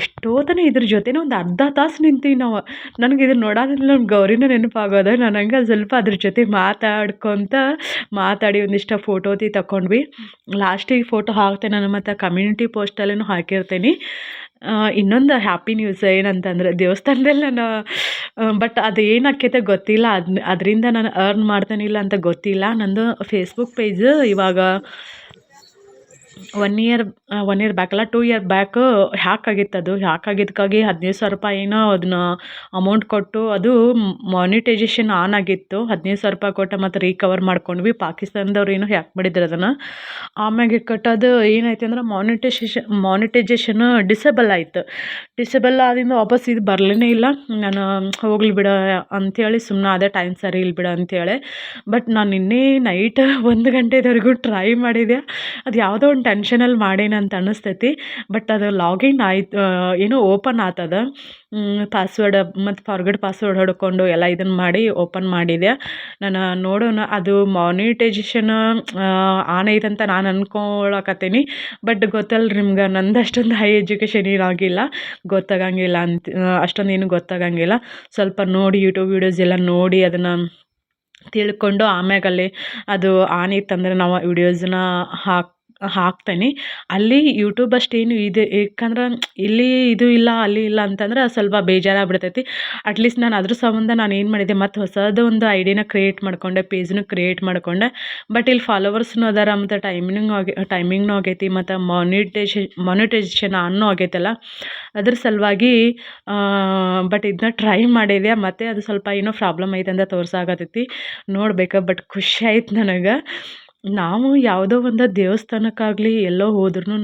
ಎಷ್ಟೋ ತನಕ ಇದ್ರ ಜೊತೆನೇ ಒಂದು ಅರ್ಧ ತಾಸು ನಿಂತೀವಿ ನಾವು. ನನಗೆ ಇದನ್ನ ನೋಡೋದ್ರಲ್ಲಿ ನಮ್ಮ ಗೌರಿನ ನೆನಪಾಗೋದು. ನಾನು ಹಂಗೆ ಸ್ವಲ್ಪ ಅದ್ರ ಜೊತೆ ಮಾತಾಡ್ಕೊತ ಮಾತಾಡಿ ಒಂದಿಷ್ಟು ಫೋಟೋತಿ ತಗೊಂಡ್ವಿ ಲಾಸ್ಟಿಗೆ ಫೋಟೋ ಹಾಕ್ತೇನೆ ನಾನು ಮತ್ತು ಕಮ್ಯುನಿಟಿ ಪೋಸ್ಟಲ್ಲೂ ಹಾಕಿರ್ತೀನಿ. ಇನ್ನೊಂದು ಹ್ಯಾಪಿ ನ್ಯೂಸ್ ಏನಂತಂದ್ರೆ ದೇವಸ್ಥಾನದಲ್ಲಿ ನಾನು ಬಟ್ ಅದು ಏನು ಆಕ್ಕೈತೆ ಗೊತ್ತಿಲ್ಲ. ಅದ್ನ, ಅದರಿಂದ ನಾನು ಅರ್ನ್ ಮಾಡ್ತೇನಿಲ್ಲ ಅಂತ ಗೊತ್ತಿಲ್ಲ. ನಂದು ಫೇಸ್ಬುಕ್ ಪೇಜ್ ಇವಾಗ one year one year back ಅಲ್ಲ ಟೂ ಇಯರ್ ಬ್ಯಾಕ್ ಹ್ಯಾಕ್ ಆಗಿತ್ತು ಅದು. ಹ್ಯಾಕ್ ಆಗಿದ್ದಕ್ಕಾಗಿ ಹದಿನೈದು ಸಾವಿರ ರೂಪಾಯಿ ಏನೋ ಅದನ್ನ ಅಮೌಂಟ್ ಕೊಟ್ಟು ಅದು ಮಾನಿಟೈಜೇಷನ್ ಆನ್ ಆಗಿತ್ತು. ಹದಿನೈದು ಸಾವಿರ ರೂಪಾಯಿ ಕೊಟ್ಟು ಮತ್ತು ರೀಕವರ್ ಮಾಡ್ಕೊಂಡ್ವಿ. ಪಾಕಿಸ್ತಾನದವ್ರು ಏನೋ ಹ್ಯಾಕ್ ಮಾಡಿದ್ರು ಅದನ್ನು. ಆಮ್ಯಾಗೆ ಕಟ್ಟೋದು ಏನಾಯ್ತು ಅಂದ್ರೆ ಮಾನಿಟೈಸೇಷನ್ ಮಾನಿಟೈಜೇಷನ್ ಡಿಸೇಬಲ್ ಆಯಿತು. ಡಿಸೇಬಲ್ ಆದಿಂದ ವಾಪಸ್ ಇದು ಬರಲೇ ಇಲ್ಲ. ನಾನು, ಹೋಗ್ಲಿ ಬಿಡ ಅಂಥೇಳಿ ಸುಮ್ಮನೆ ಅದೇ ಟೈಮ್ ಸರಿ ಇಲ್ಲ ಬಿಡು ಅಂಥೇಳಿ ಬಟ್ ನಾನು ನಿನ್ನೆ ನೈಟ್ ಒಂದು ಗಂಟೆದವರೆಗೂ ಟ್ರೈ ಮಾಡಿದೆ. ಅದು ಯಾವುದೋ ಒಂದು ಟೆನ್ಷನಲ್ಲಿ ಮಾಡೇನ ಅಂತ ಅನ್ನಿಸ್ತೈತಿ. ಬಟ್ ಅದು ಲಾಗಿನ್ ಆಯ್ತು ಏನೋ ಓಪನ್ ಆತದ. ಪಾಸ್ವರ್ಡ್ ಮತ್ತು ಫಾರ್ಗಡ್ ಪಾಸ್ವರ್ಡ್ ಹೊಡ್ಕೊಂಡು ಎಲ್ಲ ಇದನ್ನು ಮಾಡಿ ಓಪನ್ ಮಾಡಿದೆ. ನಾನು ನೋಡೋಣ, ಅದು ಮಾನಿಟೈಜೇಷನ್ ಆನ್ ಐತಂತ ನಾನು ಅನ್ಕೊಳಕತ್ತೀನಿ. ಬಟ್ ಗೊತ್ತಲ್ಲ ನಿಮ್ಗೆ ನಂದು ಅಷ್ಟೊಂದು ಹೈ ಎಜುಕೇಷನ್ ಏನಾಗಿಲ್ಲ ಗೊತ್ತಾಗಂಗಿಲ್ಲ ಅಂತ ಅಷ್ಟೊಂದು ಏನು ಗೊತ್ತಾಗಂಗಿಲ್ಲ. ಸ್ವಲ್ಪ ನೋಡಿ ಯೂಟ್ಯೂಬ್ ವೀಡಿಯೋಸ್ ಎಲ್ಲ ನೋಡಿ ಅದನ್ನು ತಿಳ್ಕೊಂಡು ಆಮ್ಯಾಗಲ್ಲಿ ಅದು ಆನ್ ಇತ್ತಂದ್ರೆ ನಾವು ವಿಡಿಯೋಸನ್ನ ಹಾಕಿ ಹಾಕ್ತೇನೆ. ಅಲ್ಲಿ ಯೂಟ್ಯೂಬ್ ಅಷ್ಟೇನು ಇದೆ. ಏಕಂದ್ರೆ ಇಲ್ಲಿ ಇದು ಇಲ್ಲ, ಅಲ್ಲಿ ಇಲ್ಲ ಅಂತಂದ್ರೆ ಸ್ವಲ್ಪ ಬೇಜಾರಾಗ್ಬಿಡ್ತೈತಿ. ಅಟ್ಲೀಸ್ಟ್ ನಾನು ಅದ್ರ ಸಂಬಂಧ ನಾನು ಏನು ಮಾಡಿದೆ ಮತ್ತು ಹೊಸದು ಒಂದು ಐ ಡಿನ ಕ್ರಿಯೇಟ್ ಮಾಡಿಕೊಂಡೆ ಪೇಜ್ನು ಕ್ರಿಯೇಟ್ ಮಾಡಿಕೊಂಡೆ. ಬಟ್ ಇಲ್ಲಿ ಫಾಲೋವರ್ಸ್ನು ಅದಾರ, ಮತ್ತು ಟೈಮಿಂಗ್ ಆಗಿ ಟೈಮಿಂಗ್ನು ಆಗೈತಿ, ಮತ್ತು ಮೊನಿಟೈಸೇ ಮೊನಿಟೈಸೇಷನ್ ಆನ್ನು ಆಗೈತಲ್ಲ. ಅದ್ರ ಸಲುವಾಗಿ ಬಟ್ ಇದನ್ನ ಟ್ರೈ ಮಾಡಿದೆ ಮತ್ತು ಅದು ಸ್ವಲ್ಪ ಏನೋ ಪ್ರಾಬ್ಲಮ್ ಐತೆ ಅಂತ ತೋರ್ಸಾಗತ್ತೈತಿ ನೋಡ್ಬೇಕು ಬಟ್ ಖುಷಿ ಆಯ್ತು ನನಗೆ. ನಾವು ಯಾವುದೋ ಒಂದು ದೇವಸ್ಥಾನಕ್ಕಾಗಲಿ ಎಲ್ಲೋ ಹೋದ್ರೂ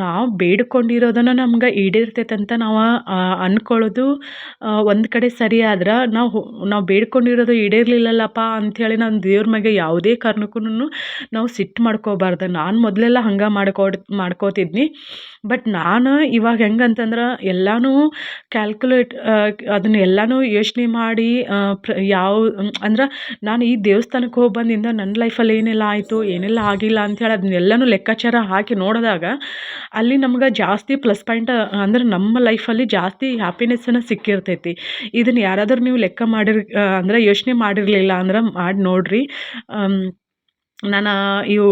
ನಾವು ಬೇಡ್ಕೊಂಡಿರೋದನ್ನು ನಮ್ಗೆ ಈಡೇರ್ತೈತೆ ಅಂತ ನಾವು ಅಂದ್ಕೊಳ್ಳೋದು ಒಂದು ಕಡೆ ಸರಿ ಆದ್ರೆ ನಾವು ನಾವು ಬೇಡ್ಕೊಂಡಿರೋದು ಈಡೇರಲಿಲ್ಲಲ್ಲಪ್ಪ ಅಂಥೇಳಿ ನಾನು ದೇವ್ರ ಮ್ಯಾಗೆ ಯಾವುದೇ ಕಾರಣಕ್ಕೂನು ನಾವು ಸಿಟ್ಟು ಮಾಡ್ಕೋಬಾರ್ದು. ನಾನು ಮೊದಲೆಲ್ಲ ಹಂಗೆ ಮಾಡ್ಕೊಡ್, ಮಾಡ್ಕೋತಿದ್ನಿ. ಬಟ್ ನಾನು ಇವಾಗ ಹೆಂಗಂತಂದ್ರೆ ಎಲ್ಲನೂ ಕ್ಯಾಲ್ಕುಲೇಟ್ ಅದನ್ನ ಎಲ್ಲನೂ ಯೋಚನೆ ಮಾಡಿ ಪ್ರ, ಯಾವ, ಅಂದ್ರೆ ನಾನು ಈ ದೇವಸ್ಥಾನಕ್ಕೆ ಹೋಗಿ ಬಂದಿಂದ ನನ್ನ ಲೈಫಲ್ಲಿ ಏನೆಲ್ಲ ಆಯಿತು, ಏನೆಲ್ಲ ಆಗಿಲ್ಲ ಅಂಥೇಳಿ ಅದನ್ನೆಲ್ಲನೂ ಲೆಕ್ಕಾಚಾರ ಹಾಕಿ ನೋಡಿದಾಗ ಅಲ್ಲಿ ನಮ್ಗೆ ಜಾಸ್ತಿ ಪ್ಲಸ್ ಪಾಯಿಂಟ್ ಅಂದ್ರೆ ನಮ್ಮ ಲೈಫಲ್ಲಿ ಜಾಸ್ತಿ ಹ್ಯಾಪಿನೆಸ್ಸನ್ನು ಸಿಕ್ಕಿರ್ತೈತಿ. ಇದನ್ನು ಯಾರಾದರೂ ನೀವು ಲೆಕ್ಕ ಮಾಡಿರ್, ಅಂದ್ರೆ ಯೋಚನೆ ಮಾಡಿರಲಿಲ್ಲ ಅಂದ್ರೆ ಮಾಡಿ ನೋಡಿರಿ. ನಾನು ಇವು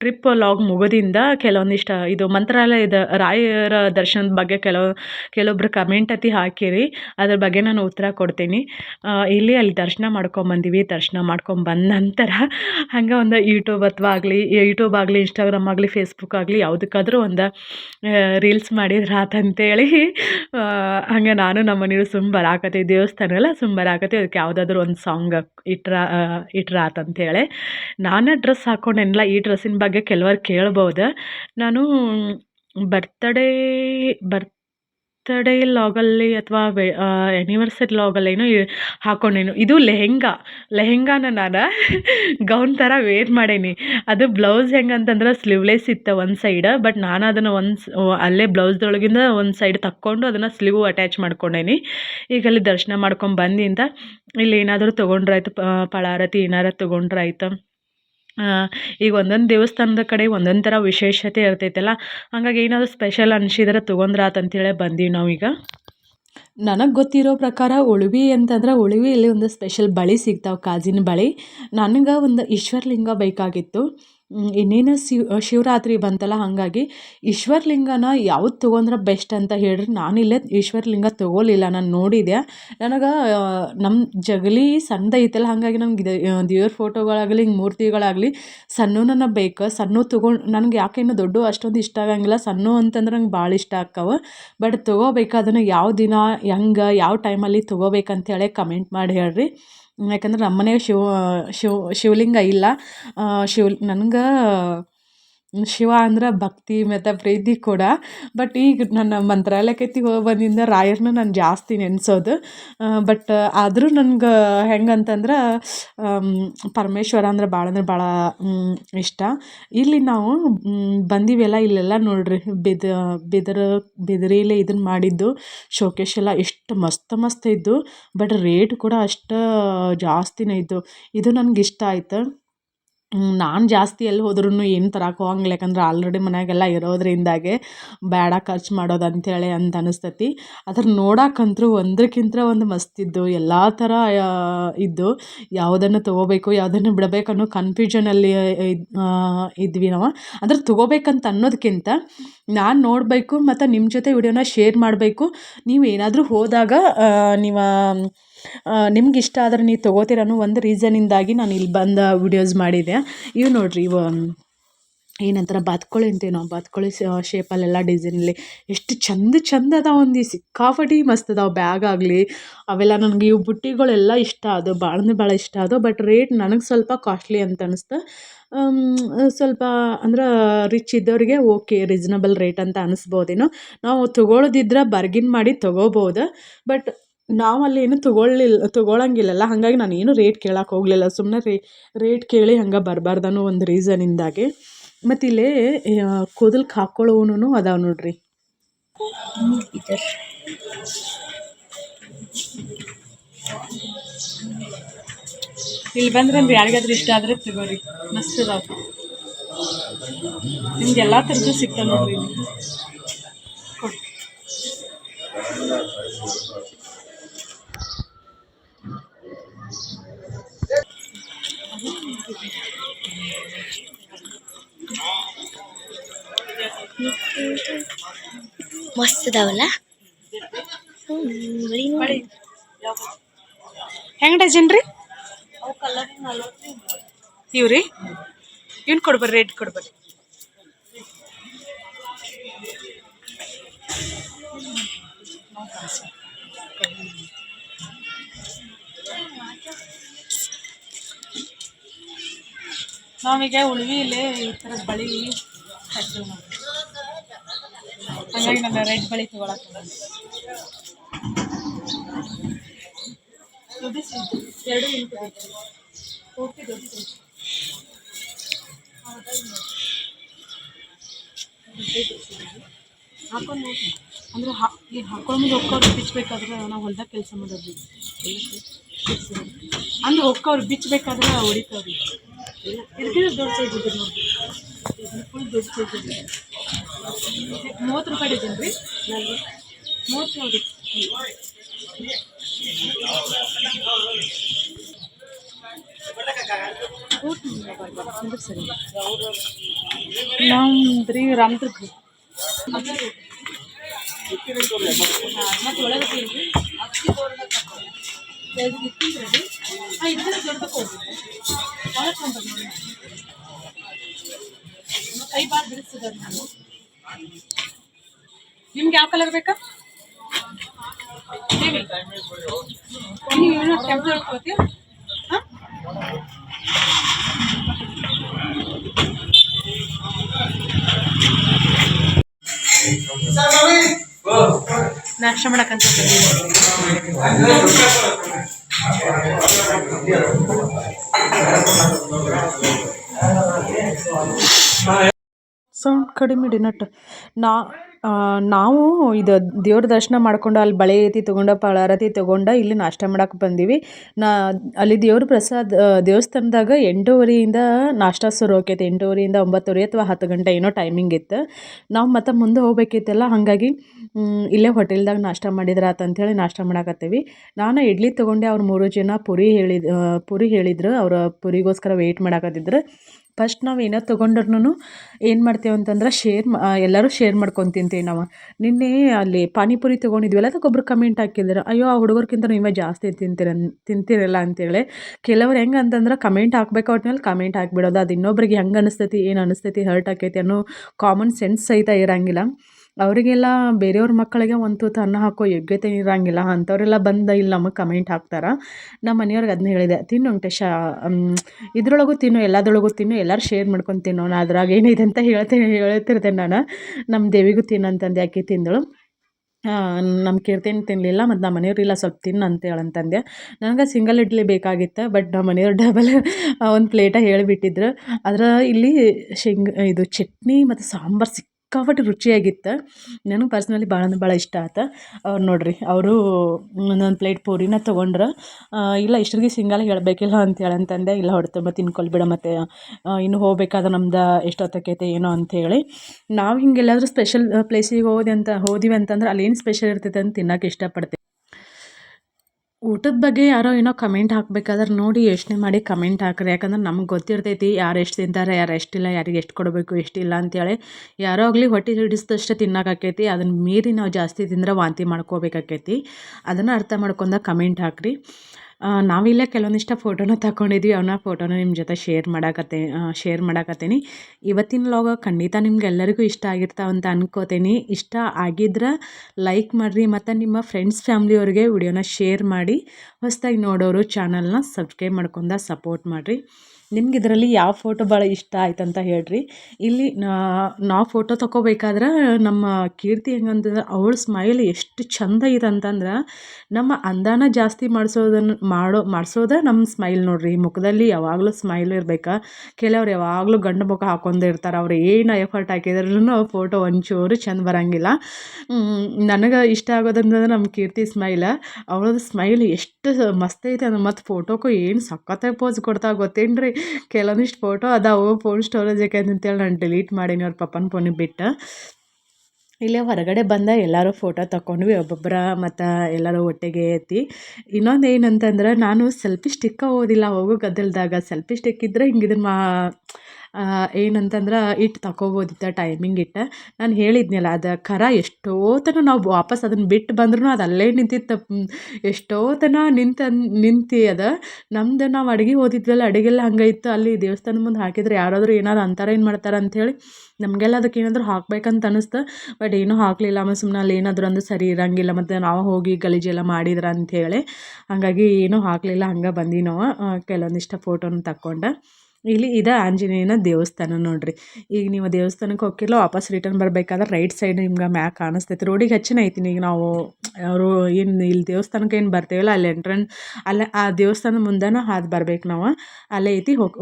ಟ್ರಿಪ್ ಲಾಗ್ ಮುಗೋದಿಂದ ಕೆಲವೊಂದಿಷ್ಟು ಇದು ಮಂತ್ರಾಲಯದ ರಾಯರ ದರ್ಶನದ ಬಗ್ಗೆ ಕೆಲವು, ಕೆಲವೊಬ್ರು ಕಮೆಂಟ್ ಅತಿ ಹಾಕಿರಿ. ಅದ್ರ ಬಗ್ಗೆ ನಾನು ಉತ್ತರ ಕೊಡ್ತೀನಿ. ಇಲ್ಲಿ ಅಲ್ಲಿ ದರ್ಶನ ಮಾಡ್ಕೊಂಬಂದೀವಿ ದರ್ಶನ ಮಾಡ್ಕೊಂಬಂದ ನಂತರ ಹಂಗೆ ಒಂದು ಯೂಟ್ಯೂಬ್ ಅಥವಾ ಆಗಲಿ ಯೂಟ್ಯೂಬ್ ಆಗಲಿ ಇನ್ಸ್ಟಾಗ್ರಾಮ್ ಆಗಲಿ ಫೇಸ್ಬುಕ್ ಆಗಲಿ ಯಾವುದಕ್ಕಾದ್ರೂ ಒಂದು ರೀಲ್ಸ್ ಮಾಡಿದ್ರೆ ಆತಂತೇಳಿ ಹಂಗೆ ನಾನು ನಮ್ಮ ಮನೆಯವ್ರು ಸುಮ್ಮ ಬರಾಕತ್ತೀವಿ ದೇವಸ್ಥಾನ ಎಲ್ಲ ಸುಮ್ಮ ಬರಾಕತ್ತೀವಿ ಅದಕ್ಕೆ ಯಾವುದಾದ್ರೂ ಒಂದು ಸಾಂಗ್ ಇಟ್ರ ಇಟ್ರ ಆತಂತೇಳಿ ನಾನು ಡ್ರೆಸ್ ಹಾಕ್ಕೊಂಡೇನಿಲ್ಲ ಈ ಡ್ರೆಸ್ಸಿನ ಬಗ್ಗೆ ಕೆಲವರು ಕೇಳ್ಬೋದು. ನಾನು ಬರ್ತಡೇ ಬರ್ತಡೇ ಲಾಗಲ್ಲಿ ಅಥವಾ ವೆ ಲಾಗಲ್ಲಿ ಲಾಗಲ್ಲೇನೋ ಹಾಕ್ಕೊಂಡೇನು ಇದು ಲೆಹೆಂಗಾ. ಲೆಹೆಂಗಾನ ನಾನು ಗೌನ್ ಥರ ವೇರ್ ಮಾಡೇನಿ. ಅದು ಬ್ಲೌಸ್ ಹೆಂಗಂತಂದ್ರೆ ಸ್ಲೀವ್ಲೆಸ್ ಇತ್ತು ಒಂದು ಸೈಡ್ ಬಟ್ ನಾನು ಅದನ್ನು ಒಂದು ಅಲ್ಲೇ ಬ್ಲೌಸ್ದೊಳಗಿಂದ ಒಂದು ಸೈಡ್ ತಕ್ಕೊಂಡು ಅದನ್ನು ಸ್ಲೀವ್ ಅಟ್ಯಾಚ್ ಮಾಡ್ಕೊಂಡೇನಿ. ಈಗ ಅಲ್ಲಿ ದರ್ಶನ ಮಾಡ್ಕೊಂಡು ಬಂದಿಂದ ಇಲ್ಲಿ ಏನಾದರೂ ತೊಗೊಂಡ್ರಾಯ್ತು ಪಳಾರತಿ ಏನಾರ ತೊಗೊಂಡ್ರಾಯ್ತು? ಈಗ ಒಂದೊಂದು ದೇವಸ್ಥಾನದ ಕಡೆ ಒಂದೊಂದು ಥರ ವಿಶೇಷತೆ ಇರ್ತೈತಲ್ಲ, ಹಾಗಾಗಿ ಏನಾದರೂ ಸ್ಪೆಷಲ್ ಅನ್ಸಿದ್ರೆ ತೊಗೊಂಡ್ರಾತು ಅಂತೇಳಿ ಬಂದೀವಿ ನಾವೀಗ ನನಗೆ ಗೊತ್ತಿರೋ ಪ್ರಕಾರ ಉಳುವಿ ಅಂತಂದ್ರೆ ಉಳುವಿಯಲ್ಲಿ ಒಂದು ಸ್ಪೆಷಲ್ ಬಳಿ ಸಿಗ್ತಾವೆ, ಕಾಜಿನ ಬಳಿ. ನನಗೆ ಒಂದು ಈಶ್ವರಲಿಂಗ ಬೇಕಾಗಿತ್ತು. ಇನ್ನೇನು ಶಿವ ಶಿವರಾತ್ರಿ ಬಂತಲ್ಲ, ಹಾಗಾಗಿ ಈಶ್ವರಲಿಂಗನ ಯಾವ್ದು ತೊಗೊಂಡ್ರೆ ಬೆಸ್ಟ್ ಅಂತ ಹೇಳ್ರಿ. ನಾನಿಲ್ಲೇ ಈಶ್ವರಲಿಂಗ ತೊಗೊಳಿಲ್ಲ ನಾನು ನೋಡಿದೆ ನನಗೆ ನಮ್ಮ ಜಗಲಿ ಸಣ್ಣದೈತಲ್ಲ ಹಾಗಾಗಿ ನಮ್ಗೆ ದೇವ್ರ ಫೋಟೋಗಳಾಗಲಿ, ಹಿಂಗೆ ಮೂರ್ತಿಗಳಾಗಲಿ ಸಣ್ಣನ ಬೇಕು. ಸಣ್ಣ ತೊಗೊಂಡು, ನನಗೆ ಯಾಕೇನು ದೊಡ್ಡ ಅಷ್ಟೊಂದು ಇಷ್ಟ ಆಗಂಗಿಲ್ಲ. ಸಣ್ಣ ಅಂತಂದ್ರೆ ನಂಗೆ ಭಾಳ ಇಷ್ಟ ಆಕ್ಕವ ಬಟ್ ತೊಗೋಬೇಕು ಅದನ್ನು ಯಾವ ದಿನ, ಹೆಂಗೆ, ಯಾವ ಟೈಮಲ್ಲಿ ತೊಗೋಬೇಕಂತೇಳಿ ಕಮೆಂಟ್ ಮಾಡಿ ಹೇಳ್ರಿ. ಯಾಕಂದ್ರೆ ನಮ್ಮ ಮನೆಯಾಗ ಶಿವ ಶಿವ ಶಿವಲಿಂಗ ಇಲ್ಲ. ಶಿವ ನನ್ಗೆ ಶಿವ ಅಂದ್ರೆ ಭಕ್ತಿ ಮತ್ತು ಪ್ರೀತಿ ಕೂಡ. ಬಟ್ ಈಗ ನನ್ನ ಮಂತ್ರಾಲಯಕ್ಕೆ ಹೋಗಿ ಬಂದಿಂದ ರಾಯರನ್ನ ನಾನು ಜಾಸ್ತಿ ನೆನೆಸೋದು. ಬಟ್ ಆದರೂ ನನ್ಗೆ ಹೆಂಗಂತಂದ್ರೆ ಪರಮೇಶ್ವರ ಅಂದ್ರೆ ಭಾಳ ಅಂದ್ರೆ ಭಾಳ ಇಷ್ಟ. ಇಲ್ಲಿ ನಾವು ಬಂದೀವಲ್ಲ ಇಲ್ಲೆಲ್ಲ ನೋಡಿರಿ. ಬಿದ, ಬಿದರ, ಬಿದರಿಲೆ ಇದನ್ನು ಮಾಡಿದ್ದು. ಶೋಕೇಶ್ ಎಲ್ಲ ಎಷ್ಟು ಮಸ್ತ್ ಮಸ್ತ್ ಇದ್ದು. ಬಟ್ ರೇಟ್ ಕೂಡ ಅಷ್ಟು ಜಾಸ್ತಿನೇ ಇದ್ದು. ಇದು ನನ್ಗೆ ಇಷ್ಟ ಆಯ್ತು. ನಾನು ಜಾಸ್ತಿ ಎಲ್ಲಿ ಹೋದ್ರೂ ಏನು ತರಕ್ಕೆ ಹೋಗಂಗಿಲ್ಲ. ಯಾಕಂದ್ರೆ ಆಲ್ರೆಡಿ ಮನ್ಯಾಗೆಲ್ಲ ಇರೋದ್ರಿಂದಾಗೆ ಬೇಡ ಖರ್ಚು ಮಾಡೋದು ಅಂಥೇಳಿ ಅಂತ ಅನಿಸ್ತೈತಿ. ಅದ್ರ ನೋಡಕ್ಕಂತೂ ಒಂದಕ್ಕಿಂತ ಒಂದು ಮಸ್ತ್ ಇದ್ದು, ಎಲ್ಲ ಥರ ಇದ್ದು, ಯಾವುದನ್ನು ತೊಗೋಬೇಕು, ಯಾವುದನ್ನು ಬಿಡಬೇಕು ಅನ್ನೋ ಕನ್ಫ್ಯೂಷನಲ್ಲಿ ಇದ್ವಿ ನಾವು. ಅಂದ್ರೆ ತೊಗೋಬೇಕಂತ ಅನ್ನೋದಕ್ಕಿಂತ ನಾನು ನೋಡಬೇಕು, ಮತ್ತು ನಿಮ್ಮ ಜೊತೆ ವಿಡಿಯೋನ ಶೇರ್ ಮಾಡಬೇಕು. ನೀವು ಏನಾದರೂ ಹೋದಾಗ ನೀವು ನಿಮ್ಗೆ ಇಷ್ಟ ಆದರೆ ನೀವು ತೊಗೋತೀರ ಒಂದು ರೀಸನಿಂದಾಗಿ ನಾನು ಇಲ್ಲಿ ಬಂದ ವಿಡಿಯೋಸ್ ಮಾಡಿದೆ ಇವು ನೋಡಿರಿ, ಇವು ಏನಂತಾರೆ ಬಾತುಕೋಳಿ ಅಂತೀವಿ ನಾವು ಬಾತುಕೋಳಿ ಶೇಪಲ್ಲೆಲ್ಲ ಡಿಸೈನಲ್ಲಿ ಎಷ್ಟು ಚಂದ ಚಂದ ಅದಾವ ಒಂದು ಸಿಕ್ಕಾಪಟಿ ಮಸ್ತ್ ಅದಾವೆ ಬ್ಯಾಗ್ ಆಗಲಿ. ಅವೆಲ್ಲ ನನಗೆ ಇವು ಬುಟ್ಟಿಗಳೆಲ್ಲ ಇಷ್ಟ, ಅದು ಭಾಳ ಅಂದ್ರೆ ಭಾಳ ಇಷ್ಟ ಅದು ಬಟ್ ರೇಟ್ ನನಗೆ ಸ್ವಲ್ಪ ಕಾಸ್ಟ್ಲಿ ಅಂತ ಅನಿಸ್ತು. ಸ್ವಲ್ಪ ಅಂದ್ರೆ ರಿಚ್ ಇದ್ದವರಿಗೆ ಓಕೆ ರೀಸನಬಲ್ ರೇಟ್ ಅಂತ ಅನಿಸ್ಬೋದೇನೋ. ನಾವು ತೊಗೊಳೋದಿದ್ರೆ ಬರ್ಗಿನ್ ಮಾಡಿ ತೊಗೋಬೋದು ಬಟ್ ನಾವು ಅಲ್ಲಿ ಏನು ತೊಗೊಳ್ಳಿಲ್ಲ ತೊಗೊಳಂಗಿಲ್ಲಲ್ಲ, ಹಾಗಾಗಿ ನಾನು ಏನು ರೇಟ್ ಕೇಳಕ್ಕೆ ಹೋಗಲಿಲ್ಲ. ಸುಮ್ಮನೆ ರೇ ರೇಟ್ ಕೇಳಿ ಹಂಗೆ ಬರಬಾರ್ದು ಒಂದು ರೀಸನಿಂದಾಗಿ ಮತ್ತು ಇಲ್ಲಿ ಕೂದಲ್ಗೆ ಹಾಕ್ಕೊಳ್ಳೋನು ಅದಾವೆ ನೋಡ್ರಿ. ಇಲ್ಲಿ ಬಂದ್ರೆ ಅಂದ್ರೆ ಯಾರಿಗಾದ್ರೂ ಇಷ್ಟ ಆದರೆ ತಗೋರಿ. ಮಸ್ತ್ ಅದಾವೆ. ನಿಮ್ಗೆ ಎಲ್ಲಾ ಥರದ್ದು ಸಿಗ್ತವೆ ನೋಡ್ರಿ ಮಸ್ತ್ ಅದಾವಲ್ಲ? ಹೆಂಗೆ ಡಜನ್ ರೀ? ಇವು ರೀ ಇವ್ನು ಕೊಡ್ಬರ್ರಿ ರೇಟ್ ಕೊಡ್ಬರ್ರಿ ನಾವೀಗ ಉಳ್ವಿಲಿ ಈ ಥರದ ಬಳಿ ಕಟ್ತೀವಿ ನನ್ನ ರೆಡ್ ಬಳಿ ತಗೊಳಕ್ಕೆ ಎರಡು ಇಂಟು ಓಕೆ ಹಾಕೊಂಡು ನೋಡಿ ಅಂದ್ರೆ ಹಾ ಈ ಹಾಕೊಂಡು ಒಕ್ಕವ್ರು ಬಿಚ್ಚಬೇಕಾದ್ರೆ ನಾವು ಹೊಲ್ದಾಗ ಕೆಲಸ ಮಾಡೋದು. ಅಂದ್ರೆ ಒಕ್ಕವ್ರು ಬಿಚ್ಚಬೇಕಾದ್ರೆ ಹೊಡಿತಾವ್ರಿ ಇದಕ್ಕಿಂತ ದೊಡ್ಡ ಸೈಜ್ ಇದೆ ನೋಡಿ ಫುಲ್ ದೊಡ್ಡ ಸೈಜ್ ಇದೆ. ಮೂವತ್ತು ರೂಪಾಯಿ ಡಜನ್ ರೀ ನನಗೆ ಮೂವತ್ತು ನೋಡಿ ಅಂದ್ರೆ ಸರಿ ನಮ್ದು ರೀ ರಾಮದುರ್ಗ. ಮತ್ತೆ ಒಳಗೆ ರೀ ಅಕ್ಕಿ ತೋರಣ ಎರಡು ಇಟ್ಟಿದ್ರೆ ರೀ ಹಾಂ ಇದ್ರೆ ದೊಡ್ಡಕ್ಕೆ ಹೋಗ್ಬೇಕು ಒಳಗೆ ಕೊಂಡ್ಬರ್ರಿ ನೋಡಿ ಕೈ ಬಾರ್ ಬಿಡಿಸ್ತದ ನಾನು ನಿಮ್ಗೆ ಯಾವ ಕಲರ್ ಬೇಕಾ? ಹೇಳಿ. ನೀವು ಏನೋ ಕೆಂಪು ಹೇಳ್ಕೊತೀಯ ಹಾಂ? ನಾಷ್ಟ ಮಾಡಕ್ಕಂತ ಸೌಂಡ್ ಕಡಿಮೆ ಇಡಿ ನಟ್ ನಾ ನಾವು ಇದು ದೇವ್ರ ದರ್ಶನ ಮಾಡ್ಕೊಂಡು ಅಲ್ಲಿ ಬಳೆ ಐತಿ ತೊಗೊಂಡ ಪಳಾರತಿ ತೊಗೊಂಡ ಇಲ್ಲಿ ನಾಷ್ಟ ಮಾಡಕ್ಕೆ ಬಂದೀವಿ. ನಾ, ಅಲ್ಲಿ ದೇವ್ರ ಪ್ರಸಾದ ದೇವಸ್ಥಾನದಾಗ ಎಂಟೂವರೆಯಿಂದ ನಾಷ್ಟ ಶುರು ಆಕೈತಿ. ಎಂಟೂವರೆಯಿಂದ ಒಂಬತ್ತುವರೆ ಅಥವಾ ಹತ್ತು ಗಂಟೆ ಏನೋ ಟೈಮಿಂಗ್ ಇತ್ತು. ನಾವು ಮತ್ತೆ ಮುಂದೆ ಹೋಗ್ಬೇಕಿತ್ತಲ್ಲ, ಹಾಗಾಗಿ ಇಲ್ಲೇ ಹೋಟೆಲ್ದಾಗ ನಾಷ್ಟ ಮಾಡಿದ್ರೆ ಆತಂಥೇಳಿ ನಾಷ್ಟ ಮಾಡಕತ್ತೀವಿ. ನಾನು ಇಡ್ಲಿ ತೊಗೊಂಡೆ, ಅವ್ರು ಮೂರು ಜನ ಪುರಿ ಹೇಳಿದ ಪುರಿ ಹೇಳಿದ್ರು. ಅವರ ಪುರಿಗೋಸ್ಕರ ವೆಯ್ಟ್ ಮಾಡಾಕತ್ತಿದ್ರು. ಫಸ್ಟ್ ನಾವು ಏನೋ ತೊಗೊಂಡ್ರು ಏನು ಮಾಡ್ತೇವೆ ಅಂತಂದ್ರೆ ಶೇರ್ ಎಲ್ಲರೂ ಶೇರ್ ಮಾಡ್ಕೊಂಡು ತಿಂತೀವಿ ನಾವು. ನಿನ್ನೆ ಅಲ್ಲಿ ಪಾನಿಪುರಿ ತೊಗೊಂಡಿದ್ವಲ್ಲ ಅದಕ್ಕೆ ಒಬ್ರು ಕಮೆಂಟ್ ಹಾಕಿದ್ರು. ಅಯ್ಯೋ, ಆ ಹುಡುಗರ್ಕಿಂತ ನೀವೇ ಜಾಸ್ತಿ ತಿಂತೀರ, ತಿಂತಿರಲ್ಲ ಅಂತೇಳಿ. ಕೆಲವ್ರು ಹೆಂಗೆ ಅಂತಂದ್ರೆ ಕಮೆಂಟ್ ಹಾಕ್ಬೇಕು ಮೇಲೆ ಕಮೆಂಟ್ ಹಾಕ್ಬಿಡೋದು. ಅದು ಇನ್ನೊಬ್ರಿಗೆ ಹೆಂಗೆ ಅನಿಸ್ತೈತಿ, ಏನು ಅನಿಸ್ತೈತಿ ಹರ್ಟ್ ಆಕೈತಿ ಅನ್ನೋ ಕಾಮನ್ ಸೆನ್ಸ್ ಸಹಿತ ಇರಂಗಿಲ್ಲ. ಅವರಿಗೆಲ್ಲ ಬೇರೆಯವ್ರ ಮಕ್ಕಳಿಗೆ ಒಂದು ತುತ್ತು ಅನ್ನ ಹಾಕೋ ಯೋಗ್ಯತೆ ಇರೋಂಗಿಲ್ಲ. ಅಂಥವರೆಲ್ಲ ಬಂದ ಇಲ್ಲಿ ನಮಗೆ ಕಮೆಂಟ್ ಹಾಕ್ತಾರೆ. ನಮ್ಮ ಮನೆಯವ್ರಿಗೆ ಅದನ್ನ ಹೇಳಿದೆ, ತಿನ್ನು ವೆಂಕಟೇಶ ಇದ್ರೊಳಗೂ ತಿನ್ನು, ಎಲ್ಲದ್ರೊಳಗೂ ತಿನ್ನು, ಎಲ್ಲರೂ ಶೇರ್ ಮಾಡ್ಕೊಂಡು ತಿನ್ನು. ನಾನು ಅದ್ರಾಗ ಏನಿದೆ ಅಂತ ಹೇಳ್ತೇನೆ ಹೇಳ್ತಿರ್ತೇನೆ ನಾನು. ನಮ್ಮ ದೇವಿಗೂ ತಿನ್ನು ಅಂತಂದು ಆಕೆ ತಿಂದಳು. ನಮ್ಮ ಕೀರ್ತೇನೆ ತಿನ್ನಲಿಲ್ಲ ಮತ್ತು ನಮ್ಮ ಮನೆಯವ್ರು ಇಲ್ಲ, ಸ್ವಲ್ಪ ತಿನ್ನು ಅಂತೇಳಿ ಅಂತಂದೆ. ನನಗೆ ಸಿಂಗಲ್ ಇಡ್ಲಿ ಬೇಕಾಗಿತ್ತು, ಬಟ್ ನಮ್ಮ ಮನೆಯವ್ರು ಡಬಲ್ ಒಂದು ಪ್ಲೇಟ ಹೇಳಿಬಿಟ್ಟಿದ್ರು. ಅದರ, ಇಲ್ಲಿ ಶೇಂಗ, ಇದು ಚಟ್ನಿ ಮತ್ತು ಸಾಂಬಾರು ಸಿಕ್ಕಾಪಟ್ಟೆ ರುಚಿಯಾಗಿತ್ತು. ನನಗೆ ಪರ್ಸ್ನಲಿ ಭಾಳ ಅಂದ್ರೆ ಭಾಳ ಇಷ್ಟ ಆಯ್ತು ಅವ್ರು ನೋಡ್ರಿ, ಅವರು ಒಂದೊಂದು ಪ್ಲೇಟ್ ಪೂರಿನ ತೊಗೊಂಡ್ರು ಇಲ್ಲ ಇಷ್ಟರಿಗೆ ಸಿಂಗಲ್ ಹೇಳಬೇಕಿಲ್ಲ ಅಂತೇಳಿ ಅಂತಂದೆ, ಇಲ್ಲ ಹೊಡ್ತು, ಮತ್ತು ತಿನ್ಕೊಳ್ಳಿ ಬಿಡ, ಮತ್ತು ಇನ್ನು ಹೋಗ್ಬೇಕಾದ್ರೆ ನಮ್ದು ಎಷ್ಟೊತ್ತಾಕೈತೆ, ಏನೋ ಅಂಥೇಳಿ ನಾವು ಹಿಂಗೆಲ್ಲಾದರೂ ಸ್ಪೆಷಲ್ ಪ್ಲೇಸಿಗೆ ಹೋದೆ ಅಂತ ಹೋದಿವಿ ಅಂತಂದ್ರೆ ಅಲ್ಲಿ ಏನು ಸ್ಪೆಷಲ್ ಇರ್ತೈತೆ ಅಂತ ತಿನ್ನೋಕೆ ಇಷ್ಟಪಡ್ತೀವಿ. ಊಟದ ಬಗ್ಗೆ ಯಾರೋ ಏನೋ ಕಮೆಂಟ್ ಹಾಕಬೇಕಾದ್ರೆ ನೋಡಿ ಯೋಚನೆ ಮಾಡಿ ಕಮೆಂಟ್ ಹಾಕ್ರಿ. ಯಾಕಂದ್ರೆ ನಮ್ಗೆ ಗೊತ್ತಿರ್ತೈತಿ ಯಾರು ಎಷ್ಟು ತಿಂತಾರೆ, ಯಾರು ಎಷ್ಟಿಲ್ಲ ಯಾರಿಗೆ ಎಷ್ಟು ಕೊಡಬೇಕು ಎಷ್ಟಿಲ್ಲ ಅಂತೇಳಿ. ಯಾರೋ ಆಗಲಿ ಹೊಟ್ಟೆ ಹಿಡಿಸಿದಷ್ಟೇ ತಿನ್ನೋಕ್ಕಾಕೈತಿ ಅದನ್ನು ಮೀರಿ ನಾವು ಜಾಸ್ತಿ ತಿಂದ್ರೆ ವಾಂತಿ ಮಾಡ್ಕೋಬೇಕಾಕೈತಿ. ಅದನ್ನು ಅರ್ಥ ಮಾಡ್ಕೊಂಡ ಕಮೆಂಟ್ ಹಾಕ್ರಿ. ನಾವಿಲ್ಲೇ ಕೆಲವೊಂದಿಷ್ಟ ಫೋಟೋನ ತಗೊಂಡಿದ್ವಿ ಅವನ್ನ ಫೋಟೋನ ನಿಮ್ಮ ಜೊತೆ ಶೇರ್ ಮಾಡಾಕತ್ತೆ ಶೇರ್ ಮಾಡಾಕತ್ತೀನಿ. ಇವತ್ತಿನ ಲಾಗ ಖಂಡಿತ ನಿಮ್ಗೆ ಎಲ್ಲರಿಗೂ ಇಷ್ಟ ಆಗಿರ್ತಾವಂತ ಅನ್ಕೋತೀನಿ. ಇಷ್ಟ ಆಗಿದ್ರೆ ಲೈಕ್ ಮಾಡಿರಿ, ಮತ್ತು ನಿಮ್ಮ ಫ್ರೆಂಡ್ಸ್ ಫ್ಯಾಮ್ಲಿಯವ್ರಿಗೆ ವಿಡಿಯೋನ ಶೇರ್ ಮಾಡಿ, ಹೊಸದಾಗಿ ನೋಡೋರು ಚಾನಲ್ನ ಸಬ್ಸ್ಕ್ರೈಬ್ ಮಾಡ್ಕೊಂಡ ಸಪೋರ್ಟ್ ಮಾಡಿರಿ. ನಿಮ್ಗೆ ಇದರಲ್ಲಿ ಯಾವ ಫೋಟೋ ಭಾಳ ಇಷ್ಟ ಆಯ್ತು ಅಂತ ಹೇಳ್ರಿ. ಇಲ್ಲಿ ನಾವು ಫೋಟೋ ತಗೋಬೇಕಾದ್ರೆ ನಮ್ಮ ಕೀರ್ತಿ ಹೆಂಗಂತಂದ್ರೆ ಅವಳ ಸ್ಮೈಲ್ ಎಷ್ಟು ಚಂದ ಇದೆ ಅಂತಂದ್ರೆ ನಮ್ಮ ಅಂದಾನ ಜಾಸ್ತಿ ಮಾಡಿಸೋದನ್ನು ಮಾಡೋ, ಮಾಡಿಸೋದೇ ನಮ್ಮ ಸ್ಮೈಲ್ ನೋಡ್ರಿ. ಮುಖದಲ್ಲಿ ಯಾವಾಗಲೂ ಸ್ಮೈಲ್ ಇರಬೇಕು. ಕೆಲವ್ರು ಯಾವಾಗಲೂ ಗಂಡು ಮುಖ ಹಾಕೊಂಡೇ ಇರ್ತಾರೆ. ಅವ್ರು ಏನು ಎಫರ್ಟ್ ಹಾಕಿದ್ರೂ ಫೋಟೋ ಒಂಚೂರು ಚಂದ ಬರೋಂಗಿಲ್ಲ. ನನಗೆ ಇಷ್ಟ ಆಗೋದಂತಂದ್ರೆ ನಮ್ಮ ಕೀರ್ತಿ ಸ್ಮೈಲ ಅವಳದು ಸ್ಮೈಲ್ ಎಷ್ಟು ಮಸ್ತ್ ಐತೆ ಅಂದ್ರೆ ಮತ್ತು ಫೋಟೋಕ್ಕೂ ಏನು ಸಖತ್ತಾಗಿ ಪೋಸ್ ಕೊಡ್ತಾ ಗೊತ್ತೇನು ರೀ ಕೆಲವೊಂದಿಷ್ಟು ಫೋಟೋ ಅದಾವು ಫೋನ್ ಸ್ಟೋರೇಜ್ ಅಂತೇಳಿ ನಾನು ಡಿಲೀಟ್ ಮಾಡೀನಿ ಅವ್ರ ಪಪ್ಪನ ಫೋನಿಗೆ ಬಿಟ್ಟು. ಇಲ್ಲೇ ಹೊರಗಡೆ ಬಂದ ಎಲ್ಲರೂ ಫೋಟೋ ತಗೊಂಡ್ವಿ ಒಬ್ಬೊಬ್ಬರ ಮತ್ತು ಎಲ್ಲರೂ ಒಟ್ಟಿಗೆ ಎತ್ತಿ. ಇನ್ನೊಂದು ಏನಂತಂದ್ರೆ, ನಾನು ಸೆಲ್ಫಿ ಸ್ಟಿಕ್ಕ ಓದಿಲ್ಲ ಹೋಗೋ ಗದ್ದಲ್ದಾಗ. ಸೆಲ್ಫಿ ಸ್ಟಿಕ್ ಇದ್ದರೆ ಹಿಂಗೆ ಇದನ್ನು ಮಾ ಏನಂತಂದ್ರೆ ಇಟ್ಟು ತಗೋಬೋದಿತ್ತು ಟೈಮಿಂಗ್ ಇಟ್ಟು. ನಾನು ಹೇಳಿದ್ನಲ್ಲ, ಅದು ಕರ ಎಷ್ಟೋ ತನಕ ನಾವು ವಾಪಸ್ ಅದನ್ನು ಬಿಟ್ಟು ಬಂದ್ರೂ ಅದು ಅಲ್ಲೇ ನಿಂತಿತ್ತು. ಎಷ್ಟೋತನ ಎಷ್ಟೋ ತನ ನಿಂತ, ನಿಂತಿ ಅದು. ನಮ್ದು ನಾವು ಅಡುಗೆ ಓದಿದ್ವಲ್ಲ ಅಡುಗೆಲ್ಲ ಹಂಗೆ ಇತ್ತು. ಅಲ್ಲಿ ದೇವಸ್ಥಾನ ಮುಂದೆ ಹಾಕಿದ್ರೆ ಯಾರಾದರೂ ಏನಾದ್ರು ಅಂತಾರೆ ಏನು ಮಾಡ್ತಾರೆ ಅಂಥೇಳಿ ನಮಗೆಲ್ಲ ಅದಕ್ಕೆ ಏನಾದರೂ ಹಾಕ್ಬೇಕಂತ ಅನ್ನಿಸ್ತು ಬಟ್ ಏನೂ ಹಾಕಲಿಲ್ಲ ಮತ್ತು ಸುಮ್ಮನೆ ಅಲ್ಲಿ ಏನಾದರೂ ಅಂದ್ರೆ ಸರಿ ಇರಂಗಿಲ್ಲ, ಮತ್ತು ನಾವು ಹೋಗಿ ಗಲೀಜೆಲ್ಲ ಮಾಡಿದ್ರೆ ಅಂಥೇಳಿ ಹಾಗಾಗಿ ಏನೂ ಹಾಕಲಿಲ್ಲ, ಹಂಗೆ ಬಂದ್ವಿ ನಾವು ಕೆಲವೊಂದಿಷ್ಟು ಫೋಟೋನ ತಕ್ಕೊಂಡು. ಇಲ್ಲಿ ಇದೆ ಆಂಜನೇಯನ ದೇವಸ್ಥಾನ ನೋಡ್ರಿ. ಈಗ ನೀವು ದೇವಸ್ಥಾನಕ್ಕೆ ಹೋಗಿಲ್ಲ ವಾಪಸ್ ರಿಟರ್ನ್ ಬರಬೇಕಾದ್ರೆ ರೈಟ್ ಸೈಡ್ ನಿಮ್ಗೆ ಮ್ಯಾಕ್ ಕಾಣಿಸ್ತೈತೆ. ರೋಡಿಗೆ ಹಚ್ಚಿನ ಐತಿ ಈಗ ನಾವು, ಅವರು ಏನು ಇಲ್ಲಿ ದೇವಸ್ಥಾನಕ್ಕೆ ಏನು ಬರ್ತೀವಲ್ಲ, ಅಲ್ಲಿ ಎಂಟ್ರನ್ ಅಲ್ಲೇ ಆ ದೇವಸ್ಥಾನ ಮುಂದೆನ ಹಾದು ಬರ್ಬೇಕು ನಾವು. ಅಲ್ಲೇ ಐತಿ, ಹೋಗಿ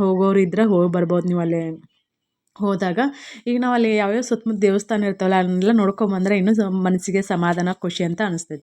ಹೋಗೋರು ಇದ್ರೆ ಹೋಗಿ ಬರ್ಬೋದು ನೀವು ಅಲ್ಲೇ ಹೋದಾಗ. ಈಗ ನಾವು ಅಲ್ಲಿ ಯಾವ್ಯಾವ ಸುತ್ತಮುತ್ತ ದೇವಸ್ಥಾನ ಇರ್ತಾವಲ್ಲ, ಅದನ್ನೆಲ್ಲ ನೋಡ್ಕೊಂಬಂದ್ರೆ ಇನ್ನೂ ಮನಸ್ಸಿಗೆ ಸಮಾಧಾನ, ಖುಷಿ ಅಂತ ಅನಿಸ್ತೈತಿ.